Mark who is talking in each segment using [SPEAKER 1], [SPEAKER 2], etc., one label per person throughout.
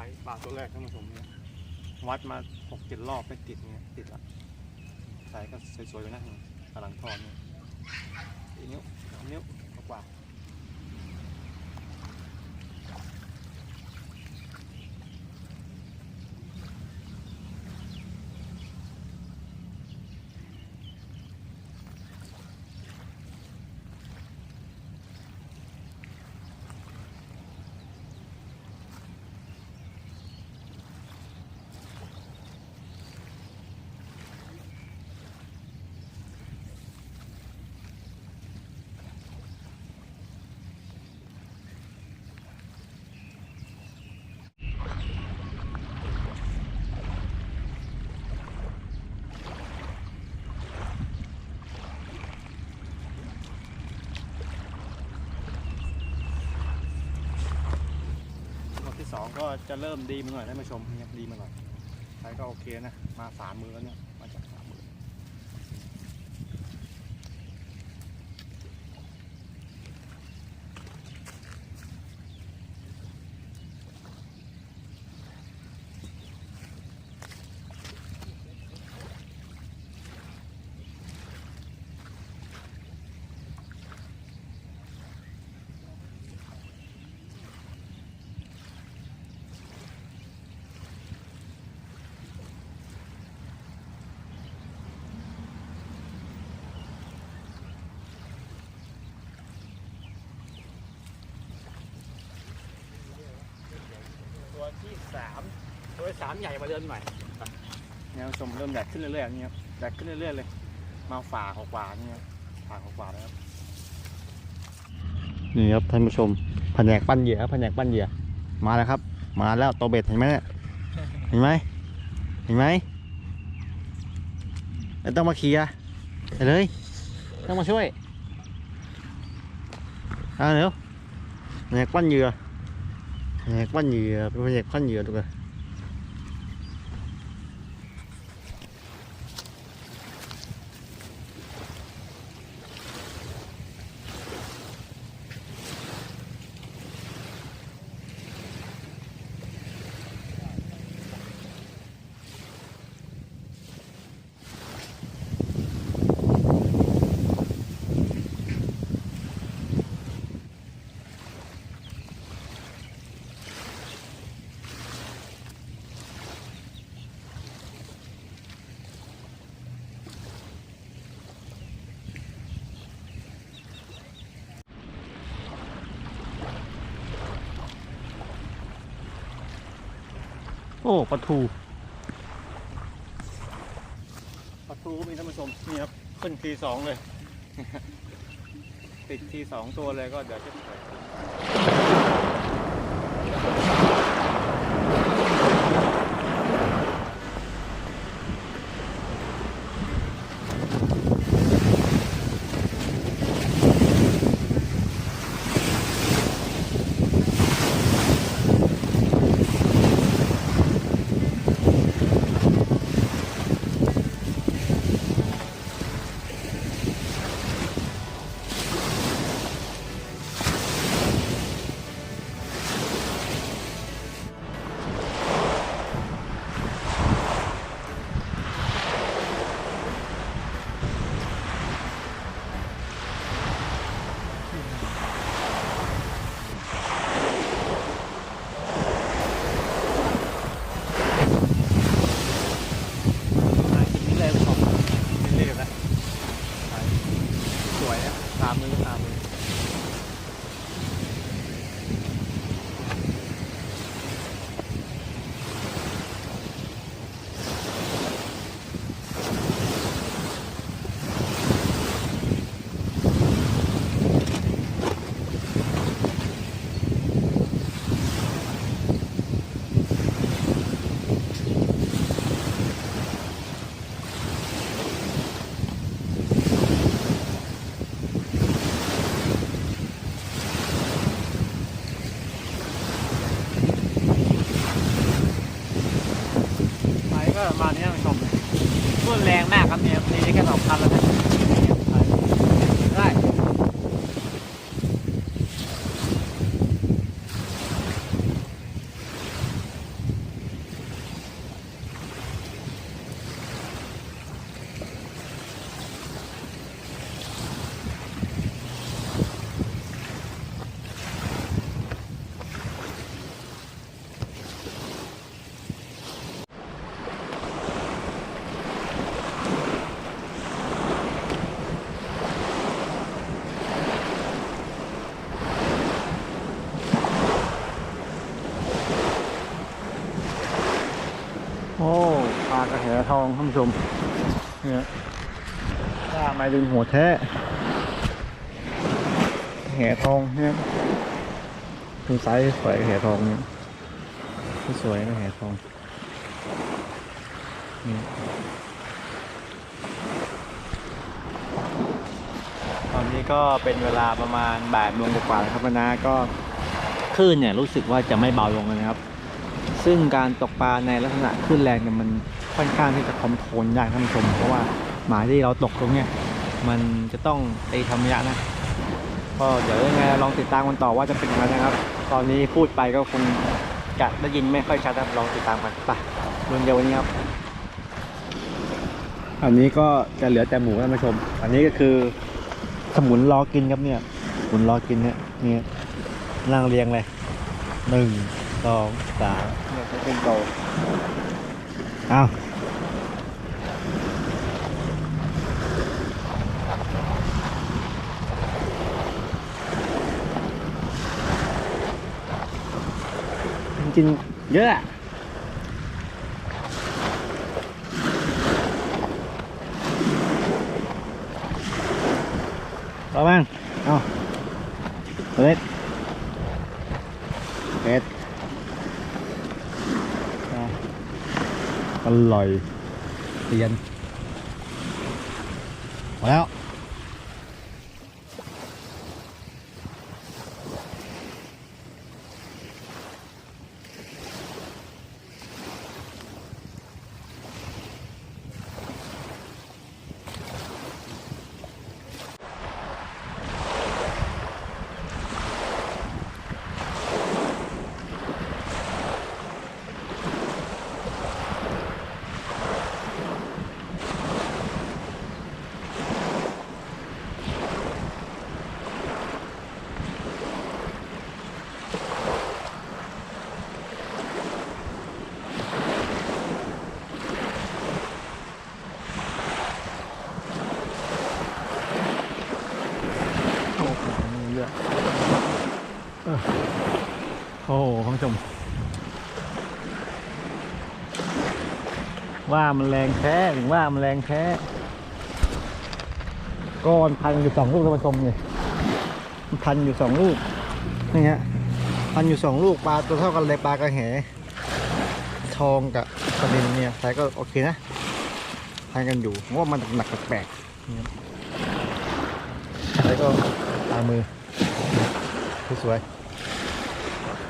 [SPEAKER 1] ส่ปลาตัวแรกท่านผู้ชมเนี่ยวัดมาหกเจ็ดรอบไม่ติดเนี่ยติดละใส่ก็สวยๆอยู่นะกำลังทอดเนี่ยอีกนิ้วสองนิ้วกว่า สองก็จะเริ่มดีมาหน่อยท่านผู้ชมเนี่ยดีมาหน่อยใช้ก็โอเคนะ มาสามมือแล้วเนี่ยมาจากสามมือ ตัวที่ สามตัวที่สามใหญ่มาเดินใหม่เนี่ยผู้ชมเริ่มใหญ่ขึ้นเรื่อยๆนี่ครับใหญ่ขึ้นเรื่อยๆเลย มาฝ่ากว่าๆนี่ครับฝ่ากว่าๆแล้วครับนี่ครับท่านผู้ชมแผนกปั้นเหยื่อครับแผนกปั้นเหยื่อมาแล้วครับ มาแล้วตัวเบ็ดเห็นไหมเนี่ยเห็นไหมเห็นไหมไม่ต้องมาเคลียร์ไปเลย ต้องมาช่วยเอาเร็วแผนกปั้นเหยื่อ แหกปั้นเหยื่ อเป็นแหกปั้นเหยื่อทุกคนโอ้ปลาทูปลาทูก็มีท่านผู้ชมนี่ครับขึ้นทีสองเลย ติดทีสองตัวเลยก็เดี๋ยวจะ ท่านผู้ชมเนี่ยล่าไม้ดึงหัวแท้แหทองเนี่ยดูไซส์สวยแหทองเนี่ยสวยนะแหทองนี่ตอนนี้ก็เป็นเวลาประมาณบ่ายโมงกว่าแล้วครับนะก็คลื่นเนี่ยรู้สึกว่าจะไม่เบาลงนะครับ ซึ่งการตกปลาในลักษณะคลื่นแรงเนี่ยมัน ค่อนข้างที่จะคอนโทรลยากท่านผู้ชม เพราะว่าหมายที่เราตกตรงเนี้ยมันจะต้องตีธรรมยะนะก็เดี๋ยวยังไงลองติดตามกันต่อว่าจะเป็นยังไงนะครับ ตอนนี้พูดไปก็คงจะได้ยินไม่ค่อยชัดนะครับลองติดตามกันไปรุ่นเดียววันนี้ครับ อันนี้ก็จะเหลือแต่หมูท่านผู้ชม อันนี้ก็คือสมุนรอกินครับเนี่ยสมุนรอกินเนี่ยเนี่ยนั่งเรียงเลยหนึ่งสองสามเนี่ยเป็นโต อ้าวจริงๆเยอะอะต่อบ้างเอาเล็ดเล็ด อร่อยเตียนมาแล้ว โอ้โหเยอะเออโอ้โหคุณ ผู้ชม ว่ามันแรงแท้ถึงว่ามันแรงแท้ก้อนพันอยู่สองลูกท่านผู้ชมเนี่ยพันอยู่สองลูกนี่ฮะพันอยู่สองลูกปลาตัวเท่ากันเลยปลากระแหทองกับกระเด็นเนี่ยใช้ก็โอเคนะพันกันอยู่ว่ามันหนักแปลกๆนี่ครับใช้ก็ตามมือสวย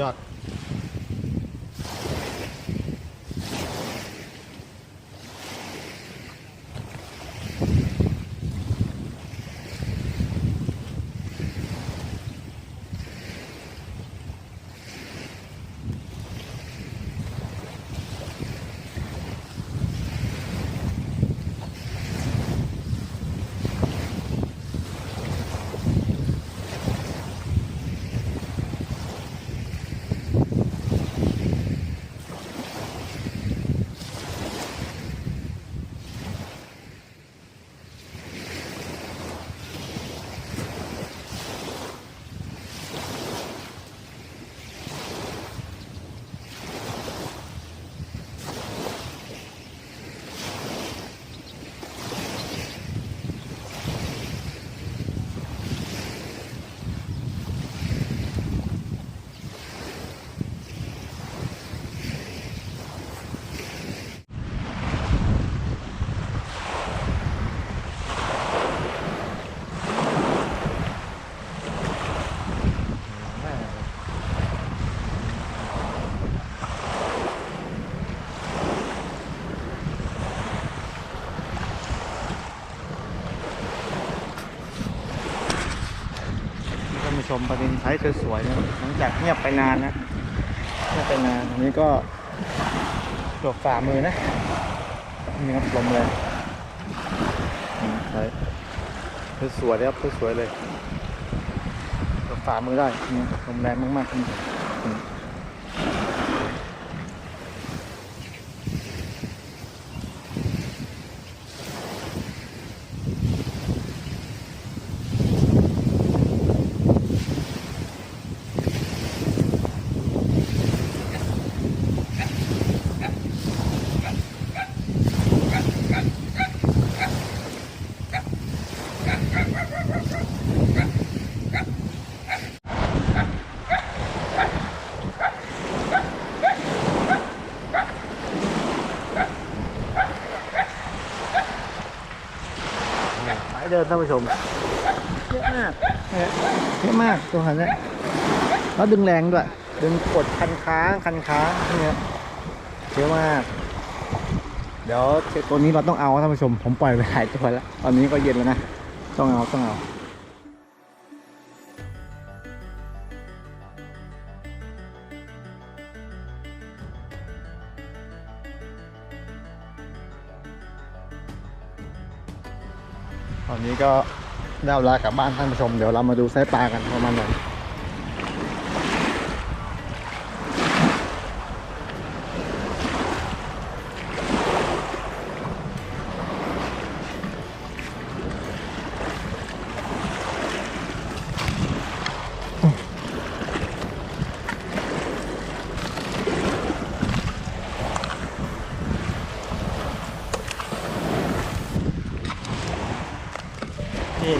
[SPEAKER 1] ยอด ท่านผู้ ชมประเด็นไซส์สวยๆนะหลังจากเงียบไปนานนะเงียบไปนานอันนี้ก็หลบฝ่ามือนะนี่ครับลมเลยนี่ไซส์สวยๆเลยครับสวยๆเลยหลบฝ่ามือได้ลมแรงมากๆ นี่นี่ดิมท่านผู้ชมเยอะมากเยเยอะมากตัวหันเนี่ยแล้วดึงแรงด้วย ดึงกดคันค้างคันค้างเนี่ยเยอะมาก เดี๋ยวตัวนี้เราต้องเอาท่านผู้ชม ผมปล่อยไปหลายตัวแล้ว ตอนนี้ก็เย็นแล้วนะ ต้องเอาต้องเอา ก็ได้เวลากลับบ้านท่านผู้ชม เดี๋ยวเรามาดูไส้ปลากันประมาณนั้น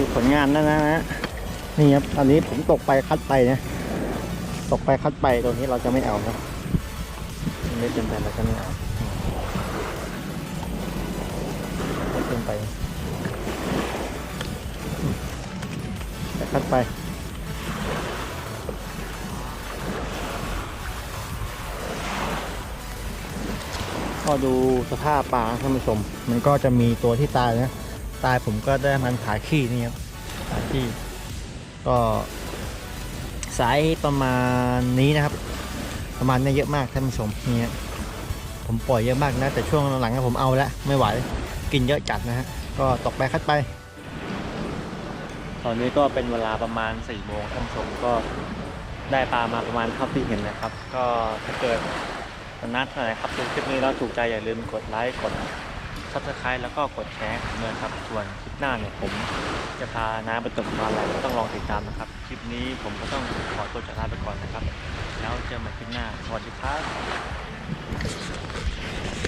[SPEAKER 1] คือผลงานนะนะนะนี่ครับตอนนี้ผมตกไปคัดไปนะตกไปคัดไปตรงนี้เราจะไม่เอานะไม่เป็นไปเราจะไม่เอาไม่เป็นไปแต่คัดไปก็ดูสภาพปลาท่านผู้ชม มันก็จะมีตัวที่ตายนะ ตายผมก็ได้มันขาขี้นี่ครับขาขี้ก็ไซส์ประมาณนี้นะครับ ประมาณนี้เยอะมากท่านผู้ชมเนี่ยผมปล่อยเยอะมากนะ แต่ช่วงหลังๆผมเอาล้วไม่ไหวกินเยอะจัดนะฮะก็ตกไปคัดไป ตอนนี้ก็เป็นเวลาประมาณ4ี่โมงท่านผู้ชมก็ได้ปลามาประมาณเท่าที่เห็นนะครับ ก็ถ้าเกิดนัดอะไรครับดูคลิปนี้แล้วถูกใจอย่าลืมกดไลค์กด ซับสไครต์แล้วก็กดแชร์เหมือนครับ ส่วนคลิปหน้าเนี่ยผมจะพาน้าไปตกปลาอะไรก็ต้องลองติดตามนะครับ คลิปนี้ผมก็ต้องขอตัวจากลาไปก่อนนะครับ แล้วเจอกันใหม่คลิปหน้า สวัสดีครับ